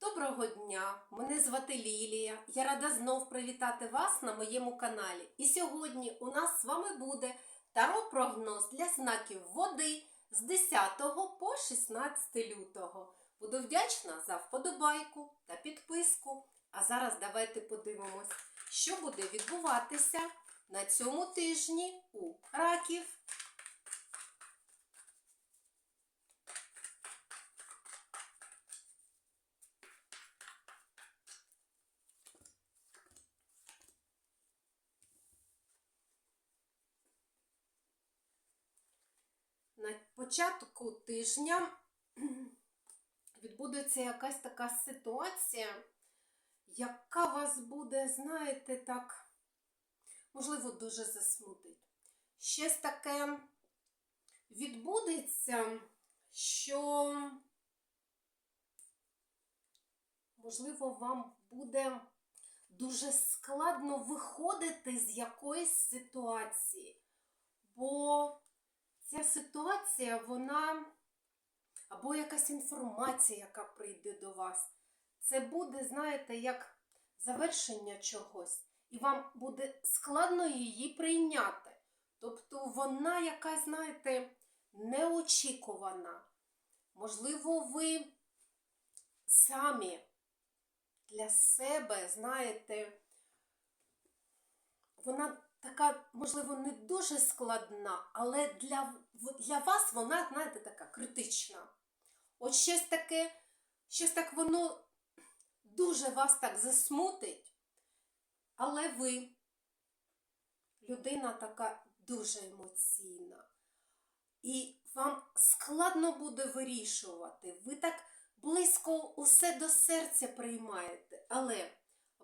Доброго дня! Мене звати Лілія. Я рада знов привітати вас на моєму каналі. І сьогодні у нас з вами буде таро-прогноз для знаків води з 10 по 16 лютого. Буду вдячна за вподобайку та підписку. А зараз давайте подивимось, що буде відбуватися на цьому тижні у раків. На початку тижня відбудеться якась така ситуація, яка вас буде, знаєте, так, можливо, дуже засмутить. Щось таке відбудеться, що, можливо, вам буде дуже складно виходити з якоїсь ситуації, бо ця ситуація, вона або якась інформація, яка прийде до вас, це буде, знаєте, як завершення чогось, і вам буде складно її прийняти. Тобто вона якась, знаєте, неочікувана. Можливо, ви самі для себе, знаєте, вона така, можливо, не дуже складна, але для, для вас вона, знаєте, така критична. От щось таке, щось так воно дуже вас так засмутить, але ви людина така дуже емоційна. І вам складно буде вирішувати. Ви так близько усе до серця приймаєте, але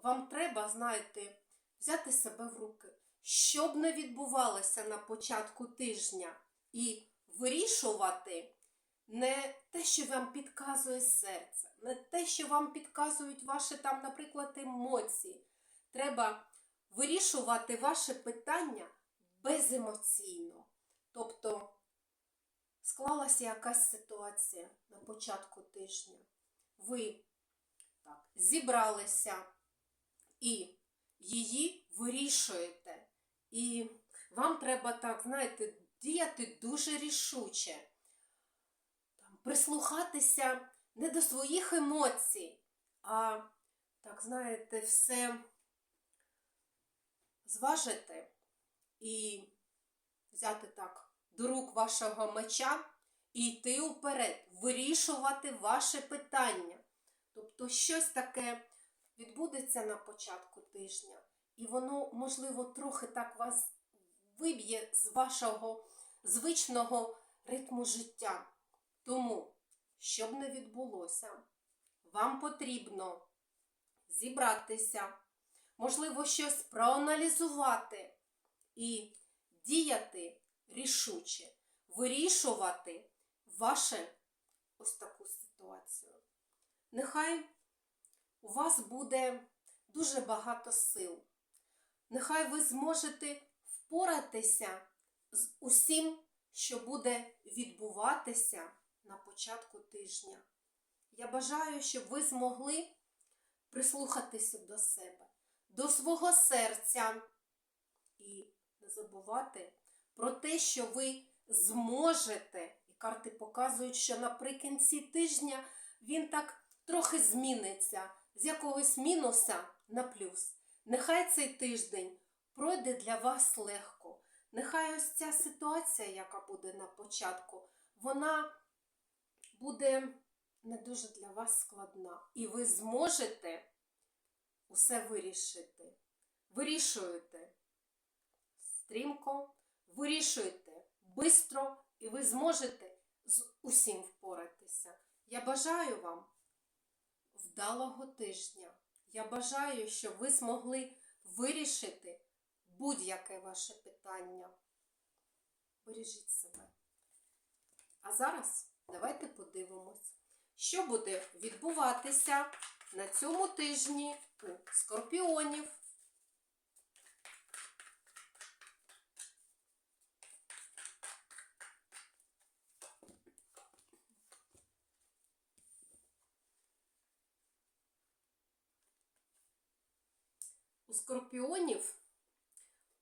вам треба, знаєте, взяти себе в руки, щоб не відбувалося на початку тижня, і вирішувати не те, що вам підказує серце, не те, що вам підказують ваші там, наприклад, емоції. Треба вирішувати ваше питання беземоційно. Тобто склалася якась ситуація на початку тижня. Ви так, зібралися і її вирішуєте. І вам треба так, знаєте, діяти дуже рішуче, там, прислухатися не до своїх емоцій, а, так, знаєте, все зважити і взяти так до рук вашого меча і йти вперед, вирішувати ваше питання. Тобто щось таке відбудеться на початку тижня, і воно, можливо, трохи так вас виб'є з вашого звичного ритму життя. Тому, щоб не відбулося, вам потрібно зібратися, можливо, щось проаналізувати і діяти рішуче, вирішувати ваше ось таку ситуацію. Нехай у вас буде дуже багато сил. Нехай ви зможете впоратися з усім, що буде відбуватися на початку тижня. Я бажаю, щоб ви змогли прислухатися до себе, до свого серця і не забувати про те, що ви зможете. І карти показують, що наприкінці тижня він так трохи зміниться з якогось мінуса на плюс. Нехай цей тиждень пройде для вас легко. Нехай ось ця ситуація, яка буде на початку, вона буде не дуже для вас складна. І ви зможете усе вирішити. Вирішуєте стрімко, вирішуєте бистро, і ви зможете з усім впоратися. Я бажаю вам вдалого тижня. Я бажаю, щоб ви змогли вирішити будь-яке ваше питання. Бережіть себе. А зараз давайте подивимось, що буде відбуватися на цьому тижні у скорпіонів. Скорпіонів,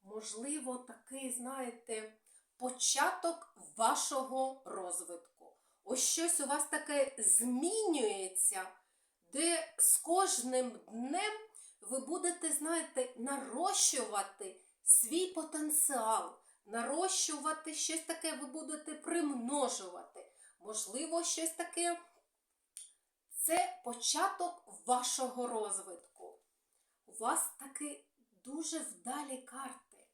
можливо, такий, знаєте, початок вашого розвитку. Ось щось у вас таке змінюється, де з кожним днем ви будете, знаєте, нарощувати свій потенціал, нарощувати щось таке, ви будете примножувати. Можливо, щось таке. Це початок вашого розвитку. У вас таки дуже вдалі карти.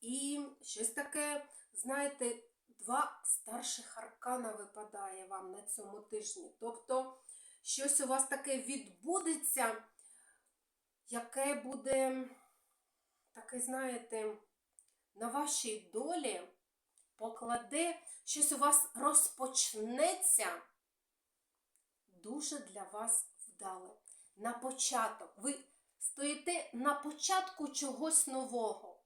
І щось таке, знаєте, два старших аркана випадає вам на цьому тижні. Тобто, щось у вас таке відбудеться, яке буде, таке, знаєте, на вашій долі покладе, щось у вас розпочнеться дуже для вас вдале. На початок. Ви стоїте на початку чогось нового.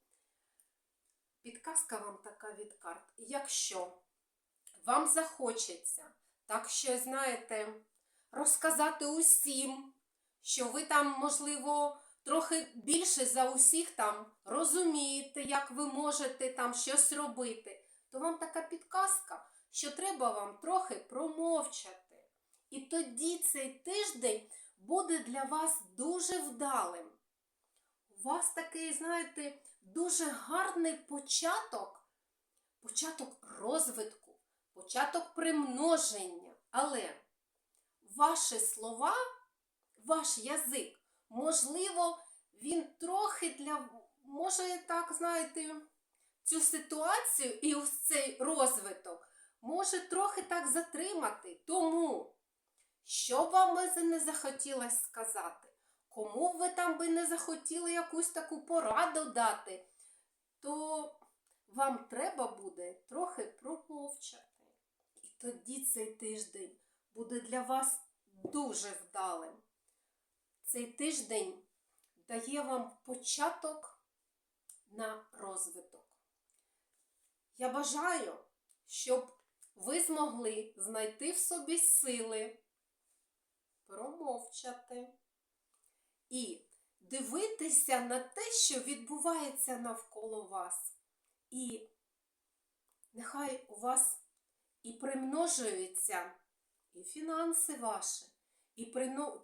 Підказка вам така від карт. Якщо вам захочеться, так що, знаєте, розказати усім, що ви там, можливо, трохи більше за усіх там розумієте, як ви можете там щось робити, то вам така підказка, що треба вам трохи промовчати. І тоді цей тиждень буде для вас дуже вдалим. У вас такий, знаєте, дуже гарний початок, початок розвитку, початок примноження. Але ваші слова, ваш язик, можливо, він трохи для, може, так, знаєте, цю ситуацію і ось цей розвиток може трохи так затримати. Тому, що б вам би не захотілося сказати, кому б ви там би не захотіли якусь таку пораду дати, то вам треба буде трохи промовчати. І тоді цей тиждень буде для вас дуже вдалим. Цей тиждень дає вам початок на розвиток. Я бажаю, щоб ви змогли знайти в собі сили, промовчати і дивитися на те, що відбувається навколо вас. І нехай у вас і примножуються і фінанси ваші, і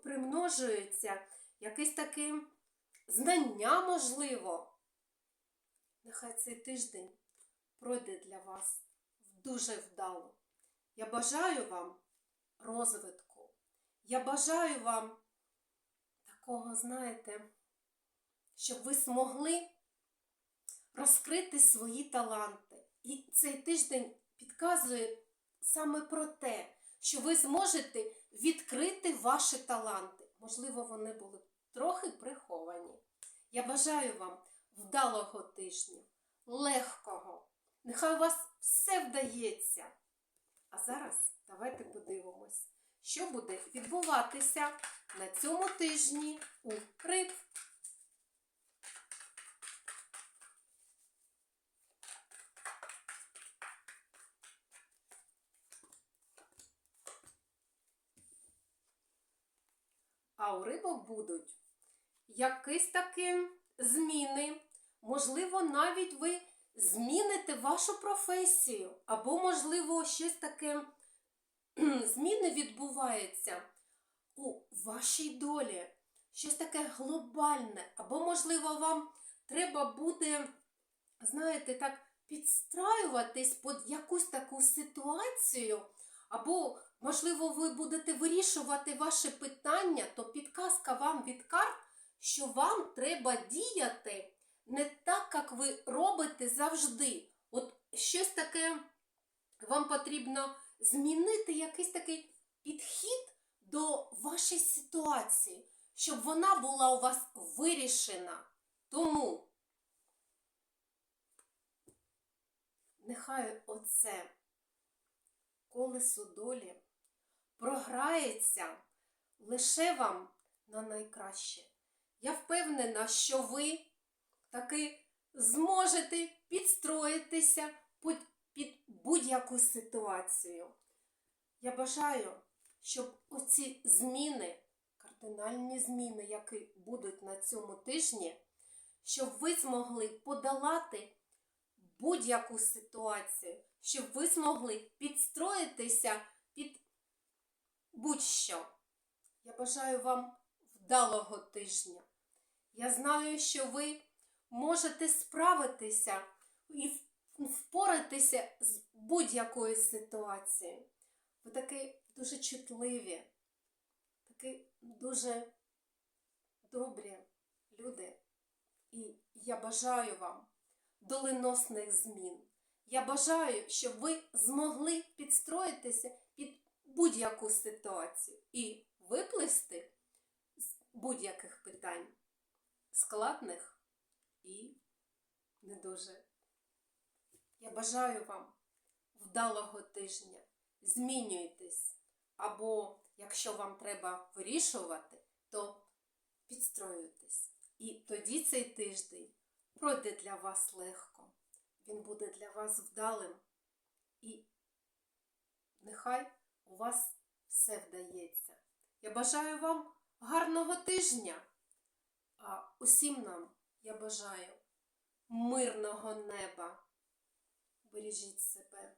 примножується якесь таке знання, можливо. Нехай цей тиждень пройде для вас дуже вдало. Я бажаю вам розвитку. Я бажаю вам такого, знаєте, щоб ви змогли розкрити свої таланти. І цей тиждень підказує саме про те, що ви зможете відкрити ваші таланти. Можливо, вони були трохи приховані. Я бажаю вам вдалого тижня, легкого. Нехай у вас все вдається. А зараз давайте подивимось, що буде відбуватися на цьому тижні у риб. А у рибок будуть якісь такі зміни. Можливо, навіть ви зміните вашу професію, або, можливо, щось таке зміни відбуваються у вашій долі. Щось таке глобальне, або, можливо, вам треба буде, знаєте, так підстраюватись під якусь таку ситуацію, або, можливо, ви будете вирішувати ваші питання, то підказка вам від карт, що вам треба діяти не так, як ви робите завжди. От щось таке вам потрібно змінити якийсь такий підхід до вашої ситуації, щоб вона була у вас вирішена. Тому нехай оце колесо долі програється лише вам на найкраще. Я впевнена, що ви таки зможете підстроїтися під, будь-яку ситуацію. Я бажаю, щоб оці зміни, кардинальні зміни, які будуть на цьому тижні, щоб ви змогли подолати будь-яку ситуацію, щоб ви змогли підстроїтися під будь-що. Я бажаю вам вдалого тижня. Я знаю, що ви можете справитися і в- впоратися з будь-якою ситуацією. Ви такі дуже чутливі, такі дуже добрі люди. І я бажаю вам доленосних змін. Я бажаю, щоб ви змогли підстроїтися під будь-яку ситуацію і виплисти з будь-яких питань, складних і не дуже. Я бажаю вам вдалого тижня. Змінюйтесь. Або, якщо вам треба вирішувати, то підстроюйтесь. І тоді цей тиждень пройде для вас легко. Він буде для вас вдалим. І нехай у вас все вдається. Я бажаю вам гарного тижня. А усім нам я бажаю мирного неба. Бережіть себе.